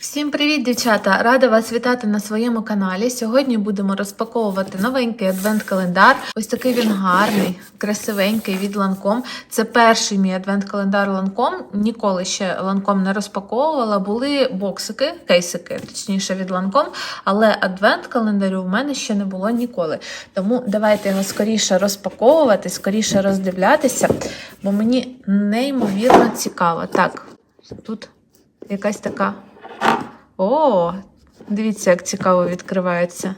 Всім привіт, дівчата! Рада вас вітати на своєму каналі. Сьогодні будемо розпаковувати новенький адвент-календар. Ось такий він гарний, красивенький від Lancome. Це перший мій адвент-календар Lancome. Ніколи ще Lancome не розпаковувала. Були боксики, кейсики, точніше від Lancome, але адвент-календарю в мене ще не було ніколи. Тому давайте його скоріше розпаковувати, скоріше роздивлятися, бо мені неймовірно цікаво. Так, тут якась така. О, дивіться, як цікаво відкривається.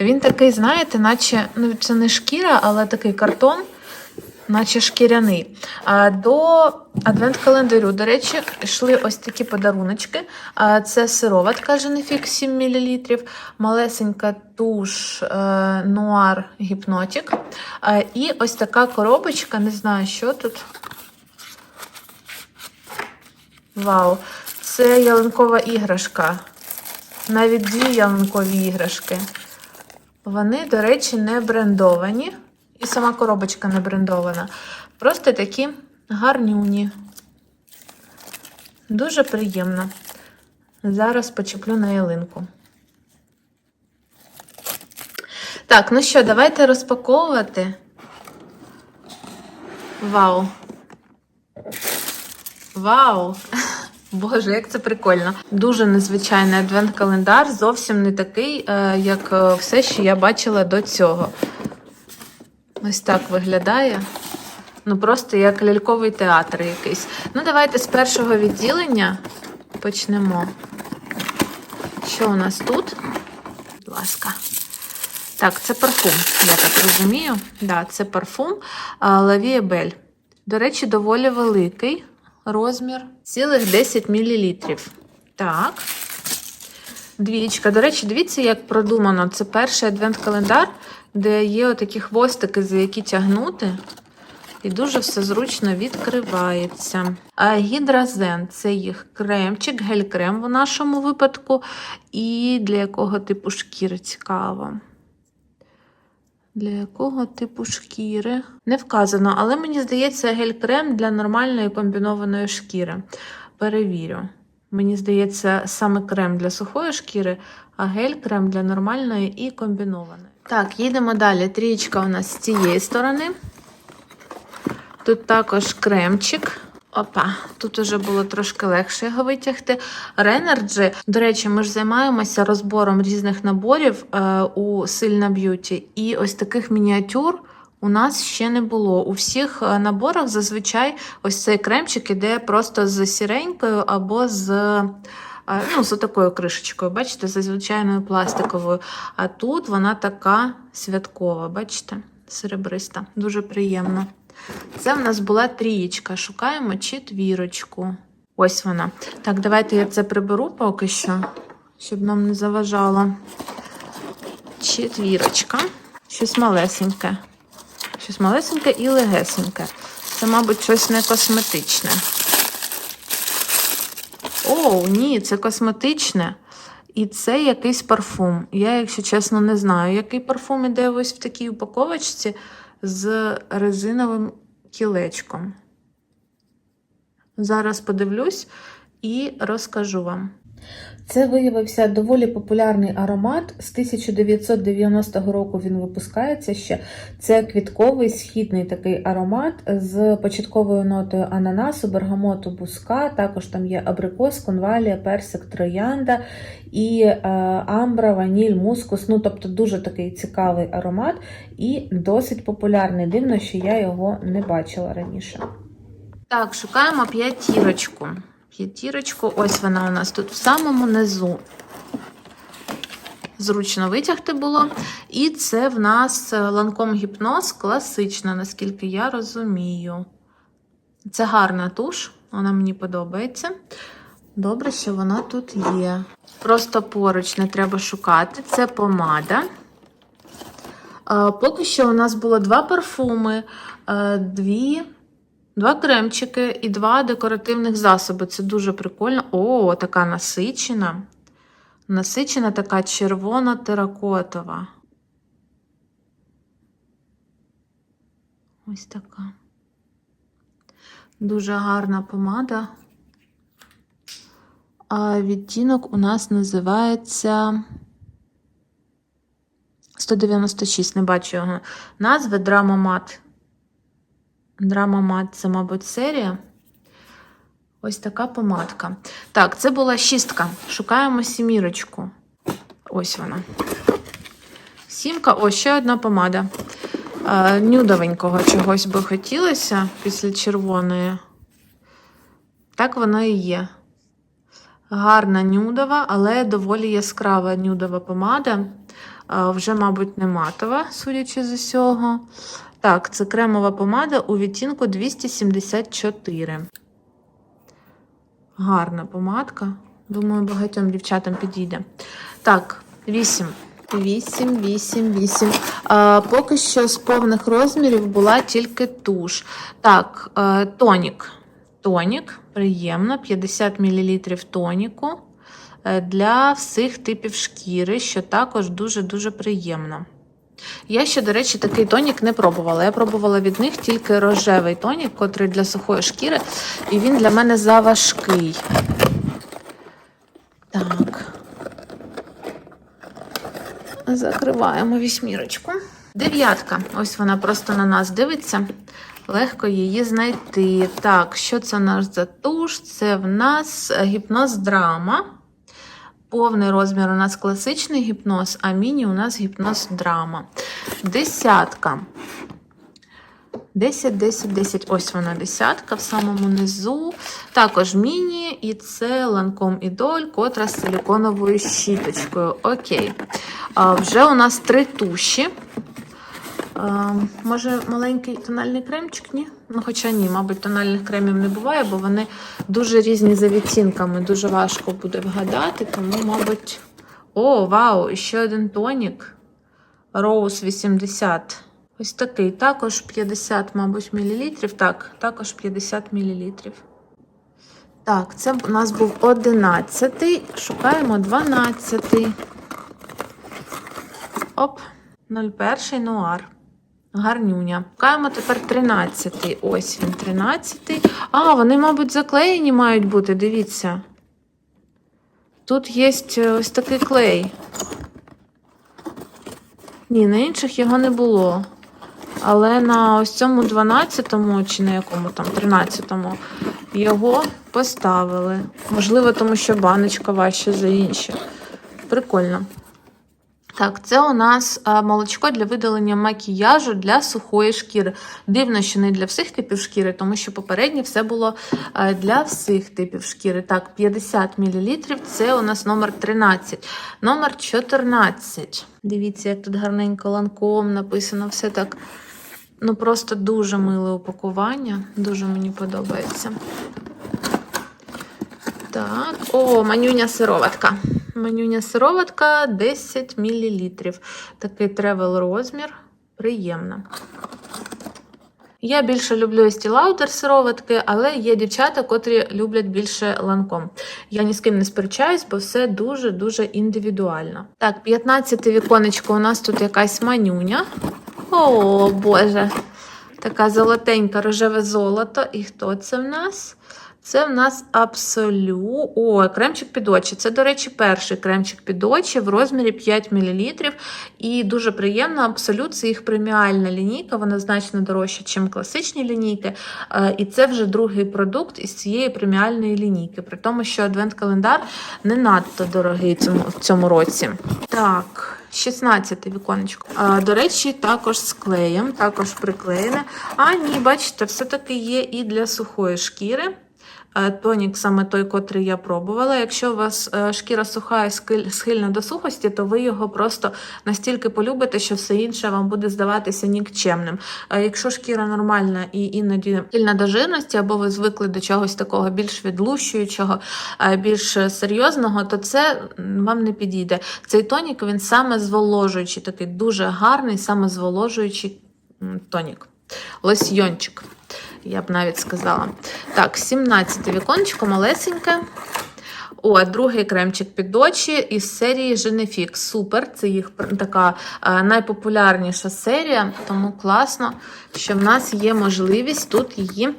Він такий, знаєте, наче, ну це не шкіра, але такий картон, наче шкіряний. А до адвент-календарю, до речі, йшли ось такі подаруночки. А, Це сироватка Женефік 7 мл, малесенька туш е, Нуар Гіпнотік. І ось така коробочка, не знаю, що тут. Вау! Це ялинкова іграшка. Навіть дві ялинкові іграшки. Вони, до речі, не брендовані. І сама коробочка не брендована. Просто такі гарнюні. Дуже приємно. Зараз почеплю на ялинку. Так, ну що, давайте розпаковувати. Вау! Вау! Боже, як це прикольно. Дуже незвичайний адвент-календар, зовсім не такий, е, як е, все, що я бачила до цього. Ось так виглядає. Ну, просто як ляльковий театр якийсь. Ну, давайте з першого відділення почнемо. Що у нас тут? Будь ласка. Так, це парфум, я так розумію. Да, це парфум Лавія Бель. До речі, доволі великий розмір. Цілих 10 мл. Так. Двічка. До речі, дивіться, як продумано. Це перший адвент-календар, де є отакі хвостики, за які тягнути. І дуже все зручно відкривається. А гідразен це їх кремчик, гель-крем в нашому випадку. І для якого типу шкіри цікаво. Для якого типу шкіри? Не вказано, але мені здається, гель-крем для нормальної комбінованої шкіри. Перевірю. Мені здається, саме крем для сухої шкіри, а гель-крем для нормальної і комбінованої. Так, їдемо далі. Трієчка у нас з цієї сторони. Тут також кремчик. Опа, тут уже було трошки легше його витягти. Ренерджі. До речі, ми ж займаємося розбором різних наборів е, у Сильна Б'юті. І ось таких мініатюр у нас ще не було. У всіх е, наборах зазвичай ось цей кремчик іде просто з сіренькою або з. е, Ну, з такою кришечкою, бачите, за звичайною пластиковою. А тут вона така святкова, бачите, серебриста. Дуже приємно. Це в нас була трієчка. Шукаємо четвірочку. Ось вона. Так, давайте я це приберу поки що, щоб нам не заважало. Четвірочка. Щось малесеньке. Щось малесеньке і легесеньке. Це, мабуть, щось не косметичне. О, ні, це косметичне. І це якийсь парфум. Я, якщо чесно, не знаю, який парфум іде ось в такій упаковочці з резиновим кілечком. Зараз подивлюсь і розкажу вам. Це виявився доволі популярний аромат. З 1990 року він випускається ще. Це квітковий східний такий аромат з початковою нотою ананасу, бергамоту, буска. Також там є абрикос, конвалія, персик, троянда і е, амбра, ваніль, мускус. Ну, тобто дуже такий цікавий аромат і досить популярний. Дивно, що я його не бачила раніше. Так, шукаємо п'ятірочку. П'ятірочку, ось вона у нас тут в самому низу. Зручно витягти було. І це в нас ланком гіпноз класична, наскільки я розумію. Це гарна туш, вона мені подобається. Добре, що вона тут є. Просто поруч не треба шукати. Це помада. Поки що у нас було два парфуми, дві. Два кремчики і два декоративних засоби. Це дуже прикольно. О, така насичена. Насичена така червона теракотова. Ось така. Дуже гарна помада. А відтінок у нас називається 196, не бачу його назви Драма Мат. Драма Мат це, мабуть, серія. Ось така помадка. Так, це була шістка. Шукаємо сімірочку. Ось вона. Сімка, ось ще одна помада. Е, нюдовенького чогось би хотілося після червоної. Так воно і є. Гарна нюдова, але доволі яскрава нюдова помада. Е, вже, мабуть, не матова, судячи з усього. Так, це кремова помада у відтінку 274. Гарна помадка. Думаю, багатьом дівчатам підійде. Так, 8. 8, 8, 8. А, поки що з повних розмірів була тільки туш. Так, е, тонік. Тонік, приємно, 50 мл тоніку е, для всіх типів шкіри, що також дуже-дуже приємно. Я ще, до речі, такий тонік не пробувала. Я пробувала від них тільки рожевий тонік, котрий для сухої шкіри, і він для мене заважкий. Так. Закриваємо вісьмірочку. Дев'ятка. Ось вона просто на нас дивиться. Легко її знайти. Так, що це у нас за туш? Це в нас гіпноз драма. Повний розмір у нас класичний гіпноз, а міні у нас гіпноз драма. Десятка. 10, 10, 10. Ось вона десятка в самому низу. Також міні, і це ланком ідоль, котра з силіконовою щіточкою. Окей. А, вже у нас три туші. А, може, маленький тональний кремчик? Ні? Ну, хоча ні, мабуть, тональних кремів не буває, бо вони дуже різні за відтінками. Дуже важко буде вгадати, тому, мабуть. О, вау! Ще один тонік. Rose 80. Ось такий. Також 50, мабуть, мілілітрів. Так, також 50 мілілітрів. Так, це у нас був 11. Шукаємо 12. Оп, 01 нуар. Гарнюня. Шукаємо тепер 13-й. Ось він, 13-й. А, вони, мабуть, заклеєні мають бути, дивіться. Тут є ось такий клей. Ні, на інших його не було. Але на ось цьому 12-му чи на якому там 13-му його поставили. Можливо, тому що баночка важча за інші. Прикольно. Так, це у нас молочко для видалення макіяжу для сухої шкіри. Дивно, що не для всіх типів шкіри, тому що попереднє все було для всіх типів шкіри. Так, 50 мл це у нас номер 13. Номер 14. Дивіться, як тут гарненько ланком написано, все так. Ну, просто дуже миле упакування. Дуже мені подобається. Так, о, манюня сироватка. Манюня сироватка 10 мл. Такий тревел розмір. Приємно. Я більше люблю Lauder сироватки, але є дівчата, котрі люблять більше ланком. Я ні з ким не сперечаюсь, бо все дуже-дуже індивідуально. Так, 15 віконечко у нас тут якась манюня. О, Боже! Така золотенька рожеве золото. І хто це в нас? Це в нас абсолю. О, кремчик під очі. Це, до речі, перший кремчик під очі в розмірі 5 мл. І дуже приємно, абсолют це їх преміальна лінійка, вона значно дорожча, ніж класичні лінійки. Е, І це вже другий продукт із цієї преміальної лінійки. При тому, що адвент-календар не надто дорогий в цьому році. Так. 16 віконечко. А, До речі, також з клеєм, також приклеєне. А ні, бачите, все-таки є і для сухої шкіри. Е, Тонік саме той, котрий я пробувала. Якщо у вас е, шкіра суха і схильна до сухості, то ви його просто настільки полюбите, що все інше вам буде здаватися нікчемним. А якщо шкіра нормальна і іноді схильна до жирності, або ви звикли до чогось такого більш відлущуючого, е, більш серйозного, то це вам не підійде. Цей тонік він саме зволожуючий, такий дуже гарний, саме зволожуючий тонік. Лосьйончик, я б навіть сказала. Так, 17 віконечко малесеньке. О, другий кремчик під очі із серії Genefix. Супер. Це їх така е, найпопулярніша серія, тому класно, що в нас є можливість тут її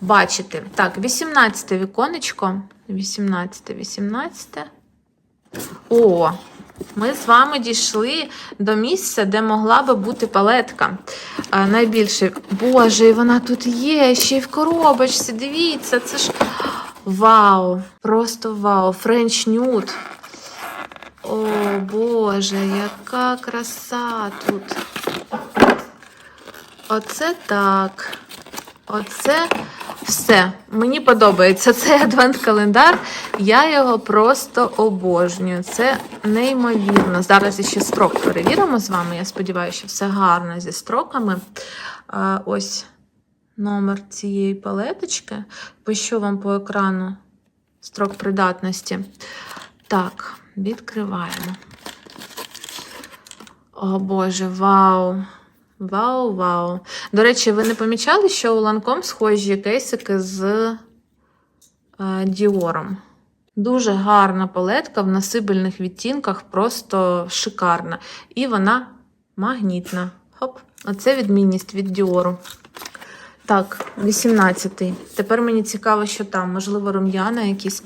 бачити. Так, 18 віконечко. 18, 18. О, ми з вами дійшли до місця, де могла би бути палетка. А, найбільше. Боже, і вона тут є, ще й в коробочці. Дивіться, це ж. Вау! Просто вау! Френч нюд. О, Боже, яка краса тут. Оце так. Оце все. Мені подобається цей адвент-календар. Я його просто обожнюю. Це неймовірно. Зараз ще строк перевіримо з вами. Я сподіваюся, що все гарно зі строками. А, ось номер цієї палеточки. Пишу вам по екрану строк придатності. Так, відкриваємо. О Боже, вау! Вау, вау. До речі, ви не помічали, що у Ланком схожі кейсики з е, Діором? Дуже гарна палетка в насибельних відтінках, просто шикарна. І вона магнітна. Хоп, оце відмінність від Діору. Так, 18-й. Тепер мені цікаво, що там, можливо, рум'яна якісь.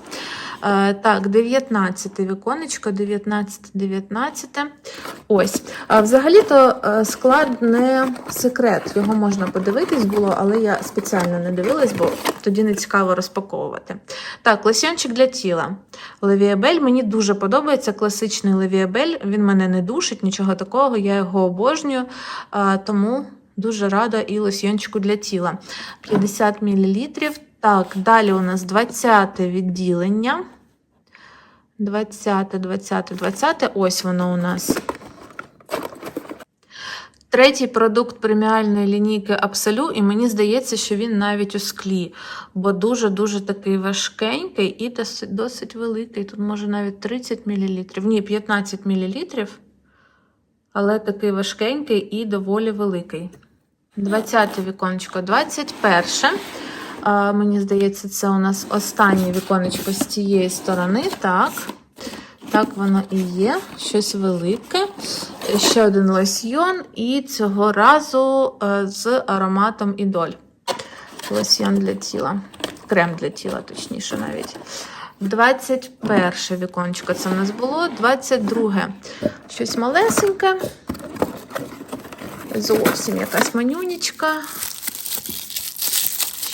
Е, так, 19 віконечко, 19, 19. Ось. А взагалі-то е, склад не секрет. Його можна подивитись було, але я спеціально не дивилась, бо тоді не цікаво розпаковувати. Так, лосьончик для тіла. Левіабель. Мені дуже подобається класичний левіабель. Він мене не душить, нічого такого. Я його обожнюю. Е, тому дуже рада і лосьйончику для тіла. 50 мл. Так, далі у нас 20 відділення. 20, 20, 20. Ось воно у нас. Третій продукт преміальної лінійки Абсолю, і мені здається, що він навіть у склі, бо дуже-дуже такий важкенький і досить, досить великий. Тут може навіть 30 мл. Ні, 15 мл. Але такий важкенький і доволі великий. 20 віконечко, 21. А, мені здається, це у нас останнє віконечко з цієї сторони. Так. Так воно і є. Щось велике. Ще один лосьйон, і цього разу е, з ароматом ідоль. Лосьйон для тіла. Крем для тіла, точніше, навіть. 21 віконечко це в нас було. 22. Щось малесеньке. Зовсім якась манюнічка.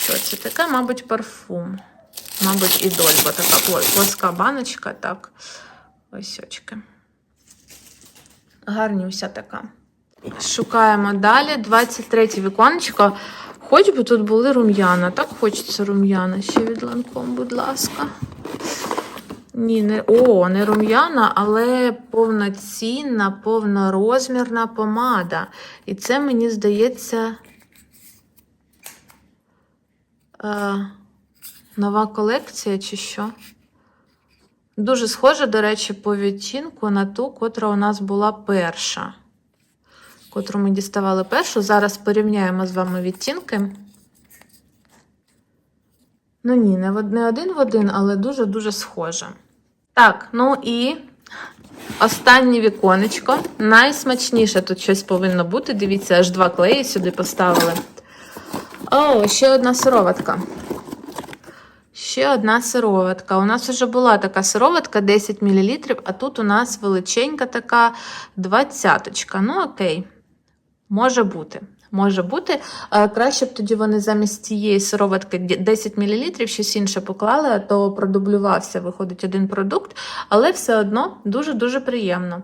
Що це таке? Мабуть, парфум. Мабуть, ідоль, бо така плоска баночка, так. Ось очки. Гарнюся така. Шукаємо далі. 23 віконечко. Хоч би тут були рум'яна. Так хочеться рум'яна. Ще від ланком, будь ласка. Ні, не о, не рум'яна, але повноцінна, повнорозмірна помада. І це, мені здається, е, нова колекція чи що. Дуже схожа, до речі, по відтінку на ту, котра у нас була перша. Котру ми діставали першу. Зараз порівняємо з вами відтінки. Ну ні, не, один в один, але дуже-дуже схоже. Так, ну і останнє віконечко. Найсмачніше тут щось повинно бути. Дивіться, аж два клеї сюди поставили. О, ще одна сироватка. Ще одна сироватка. У нас вже була така сироватка 10 мл, а тут у нас величенька така двадцяточка. Ну, окей, може бути. Може бути. Е, Краще б тоді вони замість цієї сироватки 10 мл щось інше поклали, а то продублювався, виходить один продукт, але все одно дуже-дуже приємно.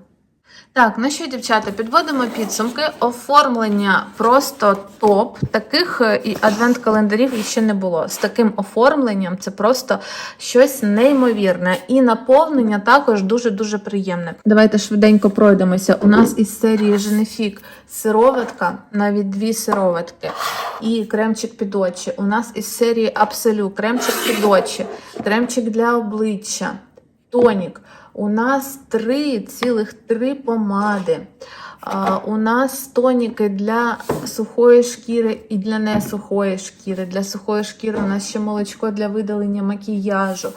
Так, ну що, дівчата, підводимо підсумки. Оформлення просто топ. Таких е, адвент-календарів ще не було. З таким оформленням це просто щось неймовірне. І наповнення також дуже-дуже приємне. Давайте швиденько пройдемося. У нас із серії Женефік сироватка, навіть дві сироватки, і кремчик під очі. У нас із серії Абсолю, кремчик під очі, кремчик для обличчя, тонік. У нас три цілих три помади. У нас тоніки для сухої шкіри і для несухої шкіри. Для сухої шкіри у нас ще молочко для видалення макіяжу.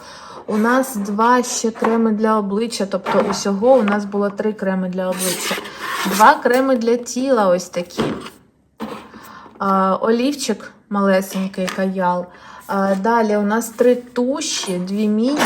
У нас два ще креми для обличчя, тобто усього у нас було три креми для обличчя. Два креми для тіла ось такі. Олівчик малесенький каял. Далі у нас три туші, дві міні,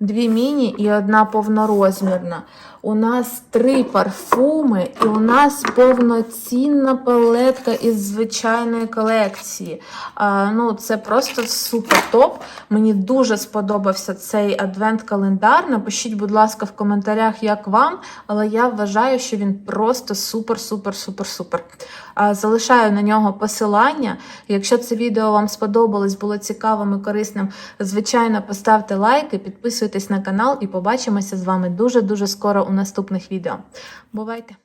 дві міні і одна повнорозмірна. У нас три парфуми, і у нас повноцінна палетка із звичайної колекції. А, ну, це просто супер топ. Мені дуже сподобався цей адвент-календар. Напишіть, будь ласка, в коментарях, як вам, але я вважаю, що він просто супер, супер, супер, супер. А, залишаю на нього посилання. Якщо це відео вам сподобалось, було цікавим і корисним, звичайно, поставте лайки, підписуйтесь на канал і побачимося з вами дуже-дуже скоро у наступних відео. Бувайте!